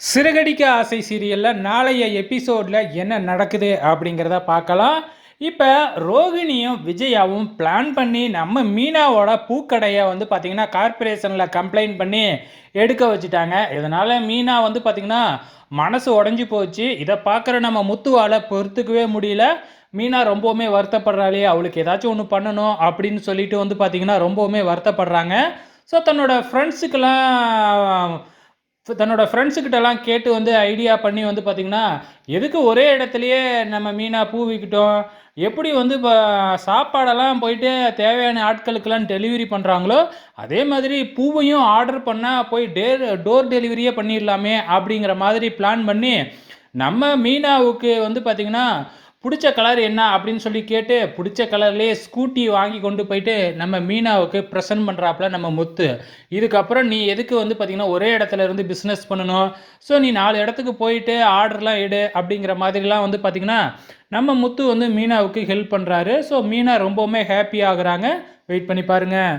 சிறுகடிக்க ஆசை சீரியலில் நாளைய எபிசோடில் என்ன நடக்குது அப்படிங்கிறத பார்க்கலாம். இப்போ ரோகிணியும் விஜயாவும் பிளான் பண்ணி நம்ம மீனாவோட பூக்கடையை வந்து பார்த்திங்கன்னா கார்ப்பரேஷனில் கம்ப்ளைண்ட் பண்ணி எடுக்க வச்சுட்டாங்க. இதனால் மீனா வந்து பார்த்திங்கன்னா மனசு உடஞ்சி போச்சு. இதை பார்க்குற நம்ம முத்துவால் பொறுத்துக்கவே முடியல. மீனா ரொம்பவுமே வருத்தப்படுறாளே அவளுக்கு ஏதாச்சும் ஒன்று பண்ணணும் அப்படின்னு சொல்லிட்டு வந்து பார்த்திங்கன்னா ரொம்பவுமே வருத்தப்படுறாங்க. ஸோ தன்னோட ஃப்ரெண்ட்ஸுக்கெல்லாம் தன்னோட ஃப்ரெண்ட்ஸுக்கிட்டலாம் கேட்டு வந்து ஐடியா பண்ணி வந்து பார்த்திங்கன்னா எதுக்கு ஒரே இடத்துலையே நம்ம மீனா பூ விற்கிட்டோம் எப்படி வந்து இப்போ சாப்பாடெல்லாம் போயிட்டு தேவையான ஆட்களுக்கெல்லாம் டெலிவரி பண்ணுறாங்களோ அதே மாதிரி பூவையும் ஆர்டர் பண்ணால் போய் டேர் டோர் டெலிவரியே பண்ணிடலாமே அப்படிங்கிற மாதிரி பிளான் பண்ணி நம்ம மீனாவுக்கு வந்து பார்த்திங்கன்னா பிடிச்ச கலர் என்ன அப்படின்னு சொல்லி கேட்டு பிடிச்ச கலர்லேயே ஸ்கூட்டி வாங்கி கொண்டு போயிட்டு நம்ம மீனாவுக்கு ப்ரெசன்ட் பண்ணுறாப்புல நம்ம முத்து. இதுக்கப்புறம் நீ எதுக்கு வந்து பார்த்திங்கன்னா ஒரே இடத்துல இருந்து பிஸ்னஸ் பண்ணணும். ஸோ நீ நாலு இடத்துக்கு போயிட்டு ஆர்டர்லாம் எடு அப்படிங்கிற மாதிரிலாம் வந்து பார்த்திங்கன்னா நம்ம முத்து வந்து மீனாவுக்கு ஹெல்ப் பண்ணுறாரு ஸோ மீனா ரொம்பவுமே ஹாப்பி ஆகுறாங்க. வெயிட் பண்ணி பாருங்கள்